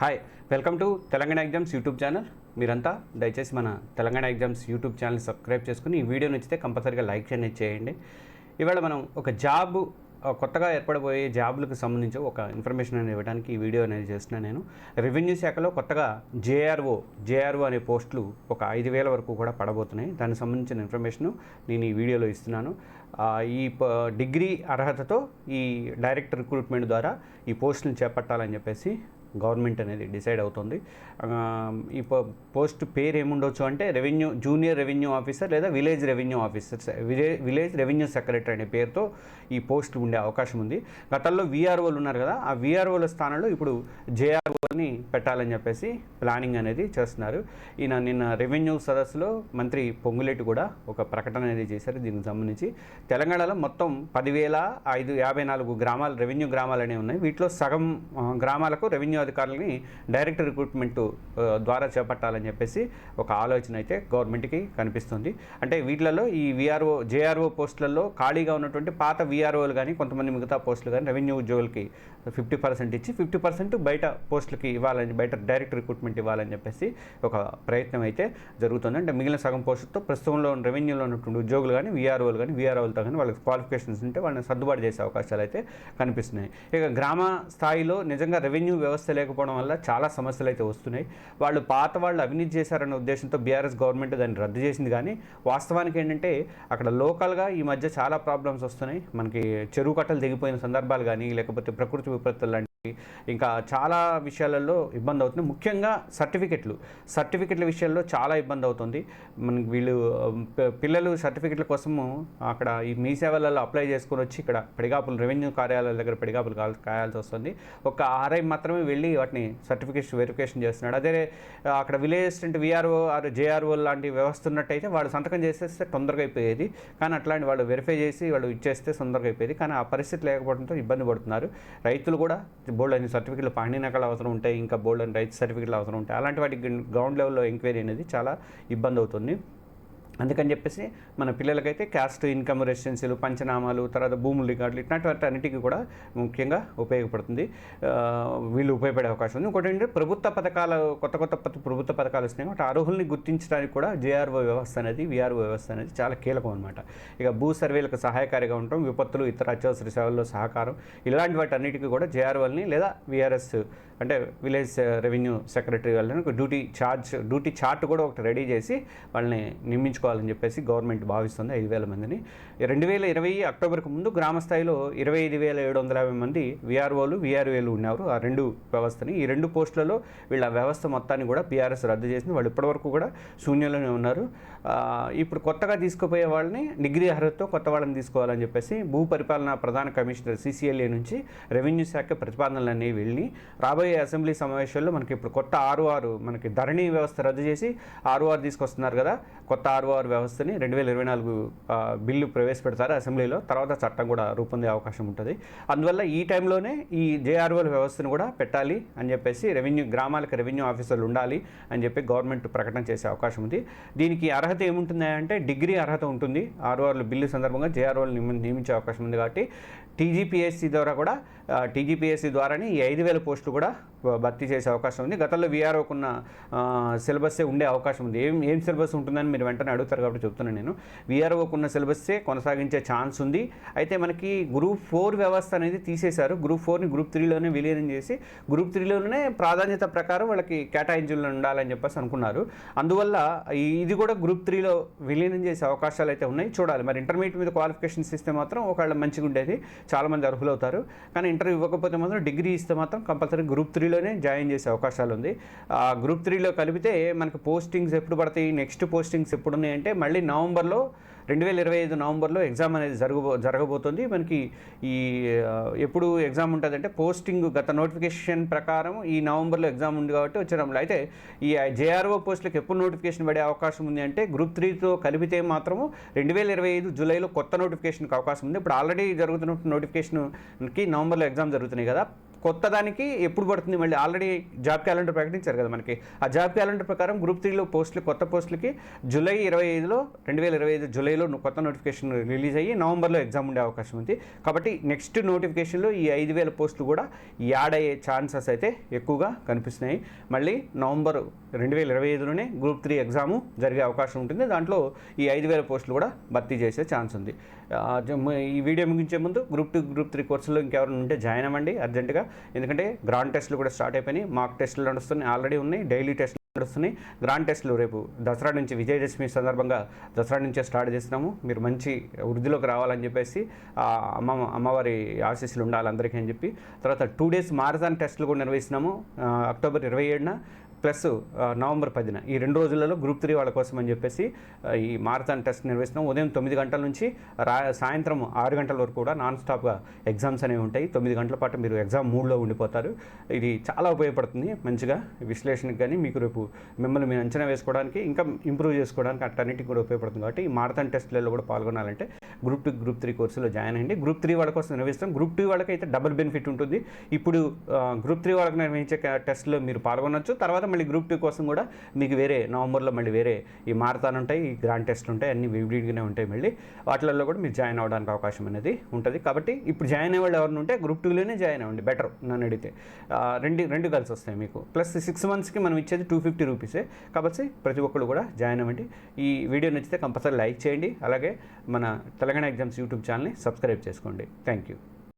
Hi welcome to Telangana exams YouTube channel మీరంతా దయచేసి మన Telangana exams YouTube channel subscribe చేసుకుని ఈ వీడియో నచ్చితే కంపల్సరీగా లైక్ అనేది చేయండి. ఇవాళ మనం ఒక జాబ్ కొత్తగా ఏర్పడబోయే జాబులకు సంబంధించి ఒక ఇన్ఫర్మేషన్ అనేది ఇవ్వడానికి ఈ వీడియో అనేది చేస్తున్నాను నేను. రెవెన్యూ శాఖలో కొత్తగా జేఆర్ఓ జేఆర్ఓ అనే పోస్టులు ఒక ఐదు వేల వరకు కూడా పడబోతున్నాయి. దానికి సంబంధించిన ఇన్ఫర్మేషన్ నేను ఈ వీడియోలో ఇస్తున్నాను. ఈ ప- డిగ్రీ అర్హతతో ఈ డైరెక్ట్ రిక్రూట్మెంట్ ద్వారా ఈ పోస్టులను చేపట్టాలని చెప్పేసి గవర్నమెంట్ అనేది డిసైడ్ అవుతుంది. ఈ పో- పోస్ట్ పేరు ఏముండొచ్చు అంటే రెవెన్యూ జూనియర్ రెవెన్యూ ఆఫీసర్ లేదా village revenue officer village revenue secretary అనే పేరుతో ఈ పోస్ట్ ఉండే అవకాశం ఉంది. గతంలో వీఆర్ఓలు ఉన్నారు కదా ఆ వీఆర్ఓల స్థానంలో ఇప్పుడు జేఆర్ఓని పెట్టాలని చెప్పేసి ప్లానింగ్ అనేది చేస్తున్నారు. ఈయన నిన్న రెవెన్యూ సదస్సులో మంత్రి పొంగులేటి కూడా ఒక ప్రకటన అనేది చేశారు దీనికి సంబంధించి. తెలంగాణలో మొత్తం పదివేల ఐదు యాభై నాలుగు గ్రామాలు రెవెన్యూ గ్రామాలు అనేవి ఉన్నాయి. వీటిలో సగం గ్రామాలకు రెవెన్యూ అధికారులని డైరెక్ట్ రిక్రూట్మెంట్ ద్వారా చేపట్టాలని చెప్పేసి ఒక ఆలోచన అయితే గవర్నమెంట్కి కనిపిస్తుంది. అంటే వీటిలలో ఈ విఆర్ఓ జేఆర్ఓ పోస్టులలో ఖాళీగా ఉన్నటువంటి పాత విఆర్ఓలు కానీ కొంతమంది మిగతా పోస్టులు కానీ రెవెన్యూ ఉద్యోగులకి ఫిఫ్టీ పర్సెంట్ ఇచ్చి ఫిఫ్టీ పర్సెంట్ బయట పోస్టులకి ఇవ్వాలని బయట డైరెక్ట్ రిక్రూట్మెంట్ ఇవ్వాలని చెప్పేసి ఒక ప్రయత్నం అయితే జరుగుతుంది. అంటే మిగిలిన సగం పోస్టుతో ప్రస్తుతంలో రెవెన్యూలో ఉన్నటువంటి ఉద్యోగులు కానీ విఆర్ఓలు కానీ విఆర్ఓలతో కానీ వాళ్ళకి క్వాలిఫికేషన్స్ ఉంటే వాళ్ళని సర్దుబాటు చేసే అవకాశాలు అయితే కనిపిస్తున్నాయి. ఇక గ్రామ స్థాయిలో నిజంగా రెవెన్యూ వ్యవస్థ లేకపోవడం వల్ల చాలా సమస్యలు అయితే వస్తున్నాయి. వాళ్ళు పాత వాళ్ళు అవినీతి చేశారన్న ఉద్దేశంతో బీఆర్ఎస్ గవర్నమెంట్ దాన్ని రద్దు చేసింది కానీ వాస్తవానికి ఏంటంటే అక్కడ లోకల్గా ఈ మధ్య చాలా ప్రాబ్లమ్స్ వస్తున్నాయి. మనకి చెరువు కట్టలు దిగిపోయిన సందర్భాలు కానీ లేకపోతే ప్రకృతి విపత్తులు లాంటి ఇంకా చాలా విషయాలలో ఇబ్బంది అవుతుంది. ముఖ్యంగా సర్టిఫికెట్లు. సర్టిఫికెట్ల విషయాల్లో చాలా ఇబ్బంది అవుతుంది. మనకి వీళ్ళు పిల్లలు సర్టిఫికెట్ల కోసము అక్కడ ఈ మీ సేవలలో అప్లై చేసుకొని వచ్చి ఇక్కడ పిడిగాపులు రెవెన్యూ కార్యాలయాల దగ్గర పిడిగాపులు కాయాల్సి వస్తుంది. ఒక ఆర్ఐ మాత్రమే వెళ్ళి వాటిని సర్టిఫికేషన్ వెరిఫికేషన్ చేస్తున్నాడు. అదే అక్కడ village assistant VRO or JRO లాంటి వ్యవస్థ ఉన్నట్టయితే వాళ్ళు సంతకం చేసేస్తే తొందరగా అయిపోయేది. కానీ అట్లాంటి వాళ్ళు వెరిఫై చేసి వాళ్ళు ఇచ్చేస్తే తొందరగా అయిపోయేది. కానీ ఆ పరిస్థితి లేకపోవడంతో ఇబ్బంది పడుతున్నారు. రైతులు కూడా బోల్డ్ అని సర్టిఫికెట్లు పండినకలు అవసరం ఉంటాయి ఇంకా బోల్డ్ అని రైతు సర్టిఫికెట్లు అవసరం ఉంటాయి. అలాంటి వాటికి గ్రౌండ్ లెవెల్లో ఎంక్వైరీ అనేది చాలా ఇబ్బంది అవుతుంది. అందుకని చెప్పేసి మన పిల్లలకైతే క్యాస్ట్ ఇన్కమ్ రెసిడెన్సీలు పంచనామాలు తర్వాత భూముల రికార్డులు ఇట్లాంటి వాటి అన్నిటికీ కూడా ముఖ్యంగా ఉపయోగపడుతుంది. వీళ్ళు ఉపయోగపడే అవకాశం ఉంది. ఇంకోటి ఏంటంటే ప్రభుత్వ పథకాలు కొత్త కొత్త ప్రభుత్వ పథకాలు వస్తున్నాయి వాటి అర్హుల్ని గుర్తించడానికి కూడా జేఆర్ఓ వ్యవస్థ అనేది విఆర్ఓ వ్యవస్థ అనేది చాలా కీలకం అనమాట ఇక భూ సర్వేలకు సహాయకారిగా ఉండటం విపత్తులు ఇతర అత్యవసర సేవల్లో సహకారం ఇలాంటి వాటి అన్నిటికీ కూడా జేఆర్ఓల్ని లేదా విఆర్ఎస్ అంటే విలేజ్ రెవెన్యూ సెక్రటరీ వాళ్ళని ఒక డ్యూటీ ఛార్జ్ డ్యూటీ చార్ట్ కూడా ఒకటి రెడీ చేసి వాళ్ళని నియమించుకోవాలని చెప్పేసి గవర్నమెంట్ భావిస్తుంది ఐదు వేల మందిని. రెండు వేల ఇరవై అక్టోబర్కు ముందు గ్రామ స్థాయిలో ఇరవై ఐదు వేల ఏడు వందల యాభై మంది విఆర్ఓలు విఆర్ఏలు ఉన్నారు. ఆ రెండు వ్యవస్థని ఈ రెండు పోస్టులలో వీళ్ళ వ్యవస్థ మొత్తాన్ని కూడా పిఆర్ఎస్ రద్దు చేసింది. వాళ్ళు ఇప్పటివరకు కూడా శూన్యంలోనే ఉన్నారు. ఇప్పుడు కొత్తగా తీసుకుపోయే వాళ్ళని డిగ్రీ అర్హతతో కొత్త వాళ్ళని తీసుకోవాలని చెప్పేసి భూ పరిపాలన ప్రధాన కమిషనర్ సిసిఎల్ఏ నుంచి రెవెన్యూ శాఖ ప్రతిపాదనలు అనేవి వెళ్ళి రాబోయే అసెంబ్లీ సమావేశాల్లో మనకి ఇప్పుడు కొత్త ఆరు ఆరు మనకి ధరణి వ్యవస్థ రద్దు చేసి ఆరు ఆరు తీసుకొస్తున్నారు కదా. కొత్త ఆరు పవర్ వ్యవస్థని రెండు వేల ఇరవై నాలుగు బిల్లు ప్రవేశపెడతారు అసెంబ్లీలో. తర్వాత చట్టం కూడా రూపొందే అవకాశం ఉంటుంది. అందువల్ల ఈ టైంలోనే ఈ జేఆర్ఓల వ్యవస్థను కూడా పెట్టాలి అని చెప్పేసి రెవెన్యూ గ్రామాలకు రెవెన్యూ ఆఫీసర్లు ఉండాలి అని చెప్పి గవర్నమెంట్ ప్రకటన చేసే అవకాశం ఉంది. దీనికి అర్హత ఏముంటుంది అంటే డిగ్రీ అర్హత ఉంటుంది. ఆర్ఓఆర్లు బిల్లు సందర్భంగా జేఆర్ఓలు నియమించే అవకాశం ఉంది కాబట్టి టీజీపీఎస్సీ ద్వారా కూడా టీజీపీఎస్సీ ద్వారానే ఈ ఐదు వేల పోస్టులు కూడా భర్తీ చేసే అవకాశం ఉంది. గతంలో వీఆర్ఓకున్న సిలబస్సే ఉండే అవకాశం ఉంది. ఏం ఏం సిలబస్ ఉంటుందని మీరు వెంటనే అడుగుతారు కాబట్టి చెప్తున్నాను నేను. వీఆర్ఓకున్న సిలబస్సే కొనసాగించే ఛాన్స్ ఉంది. అయితే మనకి గ్రూప్ ఫోర్ వ్యవస్థ అనేది తీసేశారు. గ్రూప్ ఫోర్ని గ్రూప్ త్రీలోనే విలీనం చేసి గ్రూప్ త్రీలోనే ప్రాధాన్యత ప్రకారం వాళ్ళకి కేటాయించులు ఉండాలని చెప్పేసి అనుకున్నారు. అందువల్ల ఇది కూడా గ్రూప్ త్రీలో విలీనం చేసే అవకాశాలు అయితే ఉన్నాయి. చూడాలి. మరి ఇంటర్మీడియట్ మీద క్వాలిఫికేషన్స్ ఇస్తే మాత్రం ఒకవేళ మంచిగా ఉండేది చాలామంది అర్హులవుతారు. కానీ ఇంటర్వ్యూ ఇవ్వకపోతే మాత్రం డిగ్రీ ఇస్తే మాత్రం కంపల్సరీ గ్రూప్ త్రీలోనే జాయిన్ చేసే అవకాశాలు ఉంది. ఆ గ్రూప్ త్రీలో కలిపితే మనకి పోస్టింగ్స్ ఎప్పుడు పడతాయి? నెక్స్ట్ పోస్టింగ్స్ ఎప్పుడు ఉన్నాయంటే మళ్ళీ నవంబర్లో రెండు వేల ఇరవై ఐదు నవంబర్లో ఎగ్జామ్ అనేది జరగబో జరగబోతుంది. మనకి ఈ ఎప్పుడు ఎగ్జామ్ ఉంటుంది అంటే పోస్టింగ్ గత నోటిఫికేషన్ ప్రకారం ఈ నవంబర్లో ఎగ్జామ్ ఉంది కాబట్టి వచ్చినప్పుడు అయితే ఈ జేఆర్ఓ పోస్టులకు ఎప్పుడు నోటిఫికేషన్ పడే అవకాశం ఉంది అంటే గ్రూప్ త్రీతో కలిపితే మాత్రము రెండు వేల ఇరవై ఐదు జూలైలో కొత్త నోటిఫికేషన్కి అవకాశం ఉంది. ఇప్పుడు ఆల్రెడీ జరుగుతున్న నోటిఫికేషన్కి నవంబర్లో ఎగ్జామ్ జరుగుతున్నాయి కదా. కొత్త దానికి ఎప్పుడు పడుతుంది? మళ్ళీ ఆల్రెడీ జాబ్ క్యాలెండర్ ప్రకటించారు కదా మనకి. ఆ జాబ్ క్యాలెండర్ ప్రకారం గ్రూప్ త్రీలో పోస్టులు కొత్త పోస్టులకి జూలై ఇరవై ఐదులో రెండు వేల ఇరవై ఐదు జూలైలో కొత్త నోటిఫికేషన్ రిలీజ్ అయ్యి నవంబర్లో ఎగ్జామ్ ఉండే అవకాశం ఉంది. కాబట్టి నెక్స్ట్ నోటిఫికేషన్లో ఈ ఐదు వేల పోస్టులు కూడా యాడ్ అయ్యే ఛాన్సెస్ అయితే ఎక్కువగా కనిపిస్తున్నాయి. మళ్ళీ నవంబర్ రెండు వేల ఇరవై ఐదులోనే గ్రూప్ త్రీ ఎగ్జాము జరిగే అవకాశం ఉంటుంది. దాంట్లో ఈ ఐదు వేల పోస్టులు కూడా భర్తీ చేసే ఛాన్స్ ఉంది. ఈ వీడియో ముగించే ముందు గ్రూప్ టూ గ్రూప్ త్రీ కోర్సులో ఇంకెవరైనా ఉంటే జాయిన్ అవ్వండి. అర్జెంటుగా ఎందుకంటే గ్రాండ్ టెస్టులు కూడా స్టార్ట్ అయిపోయినాయి. మాక్ టెస్టులు నడుస్తున్నాయి. ఆల్రెడీ ఉన్నాయి. డైలీ టెస్టులు నడుస్తున్నాయి. గ్రాండ్ టెస్టులు రేపు దసరా నుంచి విజయదశమి సందర్భంగా దసరా నుంచే స్టార్ట్ చేస్తున్నాము. మీరు మంచి వృద్ధిలోకి రావాలని చెప్పేసి అమ్మ అమ్మవారి ఆశీస్సులు ఉండాలి అందరికీ అని చెప్పి. తర్వాత టూ డేస్ మారథాన్ టెస్టులు కూడా నిర్వహిస్తున్నాము. అక్టోబర్ ఇరవై ఏడున. ప్లస్ నవంబర్ పదిన. ఈ రెండు రోజులలో గ్రూప్ త్రీ వాళ్ళ కోసం అని చెప్పేసి ఈ మారథాన్ టెస్ట్ నిర్వహిస్తున్నాం. ఉదయం తొమ్మిది గంటల నుంచి రా సాయంత్రం ఆరు గంటల వరకు కూడా నాన్ స్టాప్గా ఎగ్జామ్స్ అనేవి ఉంటాయి. తొమ్మిది గంటల పాటు మీరు ఎగ్జామ్ మూడ్లో ఉండిపోతారు. ఇది చాలా ఉపయోగపడుతుంది మంచిగా విశ్లేషణకు కానీ మీకు రేపు మిమ్మల్ని మీరు అంచనా వేసుకోవడానికి ఇంకా ఇంప్రూవ్ చేసుకోవడానికి అట్టన్నిటికి కూడా ఉపయోగపడుతుంది. కాబట్టి ఈ మారథాన్ టెస్ట్లలో కూడా పాల్గొనాలంటే గ్రూప్ టూ గ్రూప్ త్రీ కోర్సులో జాయిన్ అయ్యండి. గ్రూప్ త్రీ వాళ్ళ కోసం నిర్వహిస్తాం. గ్రూప్ టూ వాళ్ళకి అయితే డబుల్ బెనిఫిట్ ఉంటుంది. ఇప్పుడు గ్రూప్ త్రీ వాళ్ళకి నిర్వహించే టెస్ట్లో మీరు పాల్గొనొచ్చు. తర్వాత మళ్ళీ గ్రూప్ టూ కోసం కూడా మీకు వేరే నవంబర్లో మళ్ళీ వేరే ఈ మారథాన్ ఉంటాయి ఈ గ్రాండ్ టెస్ట్ ఉంటాయి అన్ని విడివిడిగానే ఉంటాయి మళ్ళీ. వాటిలలో కూడా మీరు జాయిన్ అవ్వడానికి అవకాశం అనేది ఉంటుంది. కాబట్టి ఇప్పుడు జాయిన్ అయ్యేవాళ్ళు ఎవరిని ఉంటే గ్రూప్ టూలోనే జాయిన్ అవ్వండి బెటర్ నన్ను అడిగితే. రెండు రెండు కలిసి వస్తాయి మీకు. ప్లస్ సిక్స్ మంత్స్కి మనం ఇచ్చేది టూ ఫిఫ్టీ రూపీసే. కాబట్టి ప్రతి ఒక్కరు కూడా జాయిన్ అవ్వండి. ఈ వీడియో నచ్చితే కంపల్సరీ లైక్ చేయండి. అలాగే మన తెలంగాణ ఎగ్జామ్స్ యూట్యూబ్ ఛానల్ని సబ్స్క్రైబ్ చేసుకోండి. Thank you.